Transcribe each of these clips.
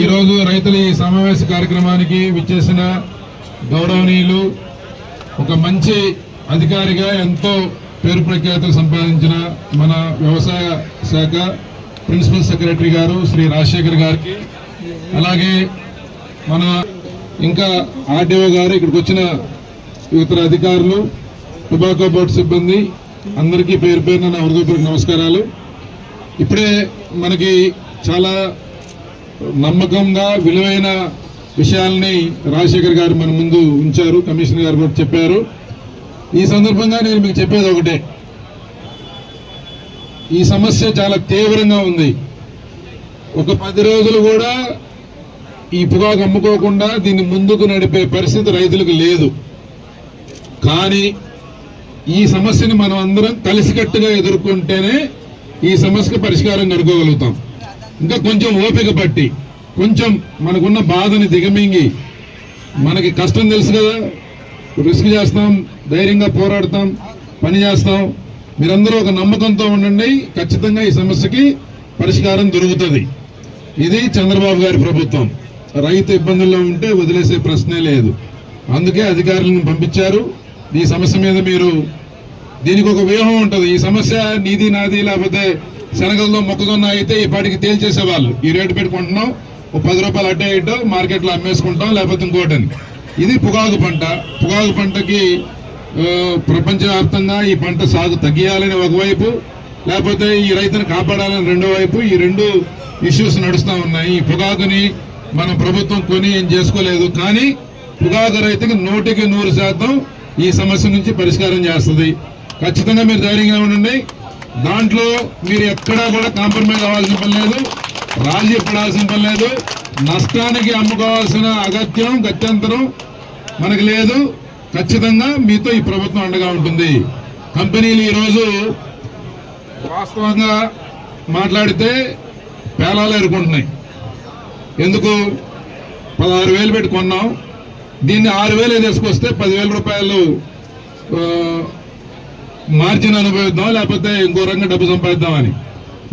ఈరోజు రైతుల ఈ సమావేశ కార్యక్రమానికి విచ్చేసిన గౌరవనీయులు ఒక మంచి అధికారిగా ఎంతో పేరు ప్రఖ్యాతులు సంపాదించిన మన వ్యవసాయ శాఖ ప్రిన్సిపల్ సెక్రటరీ గారు శ్రీ రాజశేఖర్ గారికి అలాగే మన ఇంకా ఆర్డీఓ గారు ఇక్కడికి వచ్చిన ఇతర అధికారులు టొబాకో బోర్డు సిబ్బంది అందరికీ పేరు పేరున నా హృదయపూర్వక నమస్కారాలు. ఇప్పుడే మనకి చాలా నమ్మకంగా విలువైన విషయాల్ని రాజశేఖర్ గారు మన ముందు ఉంచారు కమిషనర్ గారు కూడా చెప్పారు. ఈ సందర్భంగా నేను మీకు చెప్పేది ఒకటే. ఈ సమస్య చాలా తీవ్రంగా ఉంది. ఒక పది రోజులు కూడా ఈ పొగాకు అమ్ముకోకుండా దీన్ని ముందుకు నడిపే పరిస్థితి రైతులకు లేదు. కానీ ఈ సమస్యని మనం అందరం కలిసికట్టుగా ఎదుర్కొంటేనే ఈ సమస్యకు పరిష్కారం కనుక్కోగలుగుతాం. ఇంకా కొంచెం ఓపిక పట్టి కొంచెం మనకున్న బాధని దిగమింగి మనకి కష్టం తెలుసు కదా రిస్క్ చేస్తాం ధైర్యంగా పోరాడతాం పని చేస్తాం. మీరందరూ ఒక నమ్మకంతో ఉండండి ఖచ్చితంగా ఈ సమస్యకి పరిష్కారం దొరుకుతుంది. ఇది చంద్రబాబు గారి ప్రభుత్వం. రైతు ఇబ్బందుల్లో ఉంటే వదిలేసే ప్రశ్నే లేదు. అందుకే అధికారులను పంపించారు. ఈ సమస్య మీద మీరు దీనికి ఒక వ్యూహం ఉంటుంది. ఈ సమస్య నీది నాది లేకపోతే శనగల్లో మొక్కజొన్న అయితే ఈ పాటికి తేల్చేసేవాళ్ళు. ఈ రేటు పెట్టుకుంటున్నాం. ఒక పది రూపాయలు అడ్డే ఇటో మార్కెట్లో అమ్మేసుకుంటాం లేకపోతే ఇంకోటని ఇది పొగాకు పంట. పొగాకు పంటకి ప్రపంచవ్యాప్తంగా ఈ పంట సాగు తగ్గియాలని ఒకవైపు లేకపోతే ఈ రైతుని కాపాడాలని రెండో వైపు ఈ రెండు ఇష్యూస్ నడుస్తూ ఉన్నాయి. ఈ పొగాకుని మనం ప్రభుత్వం కొని ఏం చేసుకోలేదు. కానీ పొగాకు రైతుకి నూటికి నూరు శాతం ఈ సమస్య నుంచి పరిష్కారం చేస్తుంది. ఖచ్చితంగా మీరు ధైర్యంగా ఉండండి. దాంట్లో మీరు ఎక్కడా కూడా కాంప్రమైజ్ అవ్వాల్సిన పని లేదు. రాజీ పడాల్సిన పని లేదు. నష్టానికి అమ్ముకోవాల్సిన అగత్యం గత్యంతరం మనకు లేదు. ఖచ్చితంగా మీతో ఈ ప్రభుత్వం అండగా ఉంటుంది. కంపెనీలు ఈరోజు వాస్తవంగా మాట్లాడితే పేలాలు ఎరుకుంటున్నాయి ఎందుకు? పదహారు వేలు పెట్టి కొన్నాం. దీన్ని ఆరు వేలు తీసుకొస్తే పదివేల రూపాయలు మార్జిన్ అనుభవిద్దాం లేకపోతే ఇంకో రంగం డబ్బు సంపాదిద్దామని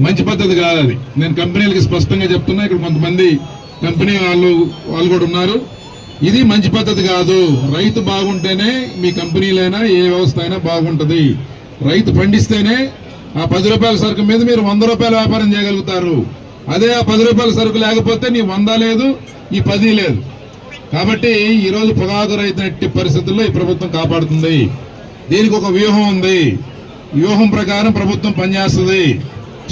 మంచి పద్ధతి కాదు అది నేను కంపెనీలకి స్పష్టంగా చెప్తున్నా ఇక్కడ కొంతమంది కంపెనీ వాళ్ళు వాళ్ళు కూడా ఉన్నారు. ఇది మంచి పద్ధతి కాదు. రైతు బాగుంటేనే మీ కంపెనీలైనా ఏ వ్యవస్థ అయినా బాగుంటుంది. రైతు పండిస్తేనే ఆ పది రూపాయల సరుకు మీద మీరు వంద రూపాయల వ్యాపారం చేయగలుగుతారు. అదే ఆ పది రూపాయల సరుకు లేకపోతే నీ వంద లేదు ఈ పది లేదు. కాబట్టి ఈరోజు పొగాకు రైతు నెట్టి పరిస్థితుల్లో ఈ ప్రభుత్వం కాపాడుతుంది. దీనికి ఒక వ్యూహం ఉంది. వ్యూహం ప్రకారం ప్రభుత్వం పనిచేస్తుంది.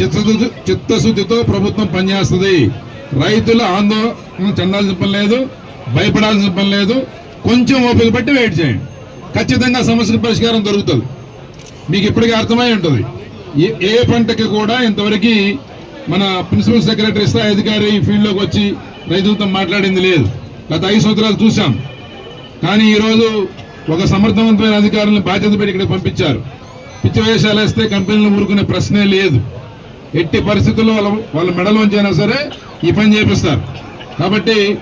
చిత్తశుద్ధి చిత్తశుద్ధితో ప్రభుత్వం పనిచేస్తుంది. రైతుల ఆందోళన చెందాల్సిన పని లేదు భయపడాల్సిన పని లేదు. కొంచెం ఓపిక పట్టి వెయిట్ చేయండి. ఖచ్చితంగా సమస్యకు పరిష్కారం దొరుకుతుంది. మీకు ఇప్పటికీ అర్థమై ఉంటుంది. ఏ- ఏ పంటకి కూడా ఇంతవరకు మన ప్రిన్సిపల్ సెక్రటరీ స్థాయి అధికారి ఈ ఫీల్డ్లోకి వచ్చి రైతులతో మాట్లాడింది లేదు. గత ఐదు సంవత్సరాలు చూసాం కానీ ఈరోజు ఒక సమర్థవంతమైన అధికారులను బాధ్యత పెట్టి ఇక్కడ పంపించారు. పిచ్చి వేషాలు వేస్తే కంపెనీలు ఊరుకునే ప్రశ్నే లేదు. ఎట్టి పరిస్థితుల్లో వాళ్ళ వాళ్ళ మెడలోంచి అయినా సరే ఈ పని చేపిస్తారు. కాబట్టి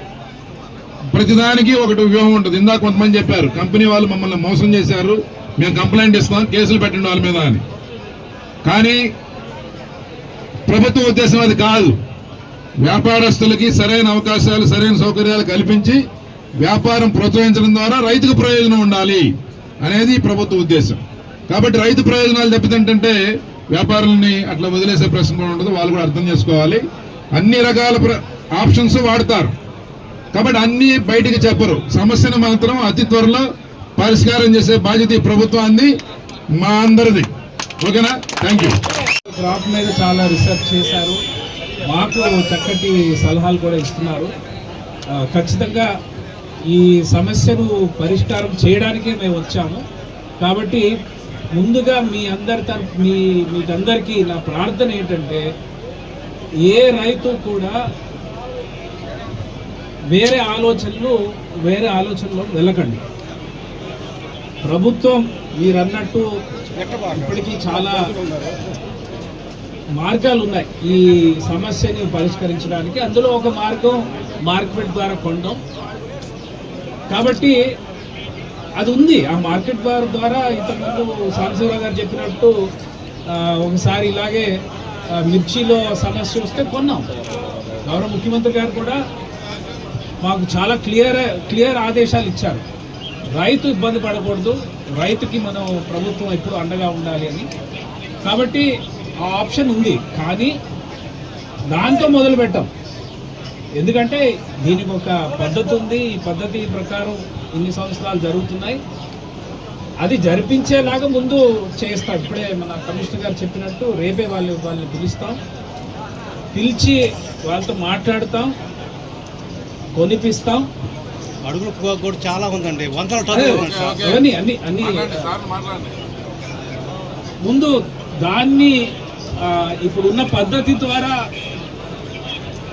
ప్రతిదానికి ఒకటి వ్యూహం ఉంటుంది. ఇందాక కొంతమంది చెప్పారు కంపెనీ వాళ్ళు మమ్మల్ని మోసం చేశారు. మేము కంప్లైంట్ ఇస్తాం. కేసులు పెట్టండి వాళ్ళ మీద అని. కానీ ప్రభుత్వ ఉద్దేశం అది కాదు. వ్యాపారస్తులకి సరైన అవకాశాలు సరైన సౌకర్యాలు కల్పించి వ్యాపారం ప్రోత్సహించడం ద్వారా రైతుకు ప్రయోజనం ఉండాలి అనేది ప్రభుత్వ ఉద్దేశం. కాబట్టి రైతు ప్రయోజనాలు దెబ్బతింటుంటే వ్యాపారుల్ని అట్లా వదిలేసే ప్రశ్న కూడా ఉండదు వాళ్ళు కూడా అర్థం చేసుకోవాలి. అన్ని రకాల ప్ర- ఆప్షన్స్ వాడతారు. కాబట్టి అన్ని బయటికి చెప్పరు. సమస్యను మాత్రం అతి త్వరలో పరిష్కారం చేసే బాధ్యత ఈ ప్రభుత్వాన్ని మా అందరిది. ఓకేనా? థ్యాంక్ యూ క్రాప్ మీద చాలా రీసెర్చ్ చేశారు. మాకు చక్కటి సలహాలు కూడా ఇస్తున్నారు. ఖచ్చితంగా ఈ సమస్యను పరిష్కారం చేయడానికే మేము వచ్చాము. కాబట్టి ముందుగా మీ అందరి తరఫు మీ మీకందరికీ నా ప్రార్థన ఏంటంటే ఏ రైతు కూడా వేరే ఆలోచనలు వేరే ఆలోచనలో వెళ్ళకండి. ప్రభుత్వం మీరన్నట్టు ఇప్పటికీ చాలా మార్గాలు ఉన్నాయి. ఈ సమస్యని పరిష్కరించడానికి అందులో ఒక మార్గం మార్కెట్ ద్వారా కొనడం కాబట్టి అది ఉంది. ఆ మార్కెట్ బార్ ద్వారా ఇంతకుముందు సాంబశివరావు గారు చెప్పినట్టు ఒకసారి ఇలాగే మిర్చిలో సమస్య వస్తే కొన్నాం. గౌరవ ముఖ్యమంత్రి గారు కూడా మాకు చాలా క్లియర్ క్లియర్ ఆదేశాలు ఇచ్చారు. రైతు ఇబ్బంది పడకూడదు. రైతుకి మనం ప్రభుత్వం ఎప్పుడు అండగా ఉండాలి అని. కాబట్టి ఆ ఆప్షన్ ఉంది. కానీ దాంతో మొదలు పెట్టాం ఎందుకంటే దీనికి ఒక పద్ధతి ఉంది. ఈ పద్ధతి ప్రకారం ఇన్ని సంవత్సరాలు జరుగుతున్నాయి. అది జరిపించేలాగా ముందు చేస్తాం. ఇప్పుడే మన కమిషనర్ గారు చెప్పినట్టు రేపే వాళ్ళు వాళ్ళని పిలుస్తాం. పిలిచి వాళ్ళతో మాట్లాడతాం. కొనిపిస్తాం. అడుగులు కూడా చాలా ఉందండి. వందల. అవన్నీ అన్ని అన్ని ముందు దాన్ని ఇప్పుడున్న పద్ధతి ద్వారా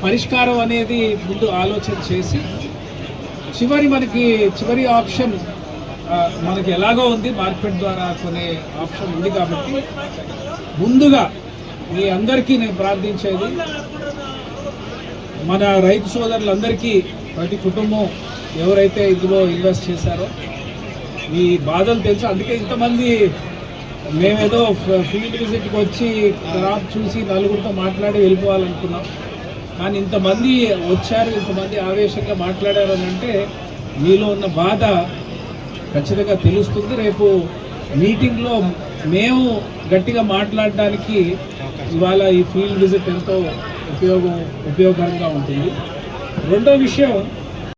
పరిష్కారం అనేది ముందు ఆలోచన చేసి చివరి మనకి చివరి ఆప్షన్ మనకి ఎలాగో ఉంది మార్కెట్ ద్వారా కొనే ఆప్షన్ ఉంది కాబట్టి ముందుగా మీ అందరికీ నేను ప్రార్థించేది మన రైతు సోదరులందరికీ ప్రతి కుటుంబం ఎవరైతే ఇందులో ఇన్వెస్ట్ చేశారో మీ బాధలు తెలుసు. అందుకే ఇంతమంది మేమేదో ఫీల్డ్ విజిట్కి వచ్చి క్రాప్ చూసి నలుగురితో మాట్లాడి వెళ్ళిపోవాలనుకున్నాం. కానీ ఇంతమంది వచ్చారు ఇంతమంది ఆవేశంగా మాట్లాడారు అని అంటే మీలో ఉన్న బాధ ఖచ్చితంగా తెలుస్తుంది. రేపు మీటింగ్లో మేము గట్టిగా మాట్లాడడానికి ఇవాళ ఈ ఫీల్డ్ విజిట్ ఎంతో ఉపయోగం ఉపయోగకరంగా ఉంటుంది. రెండో విషయం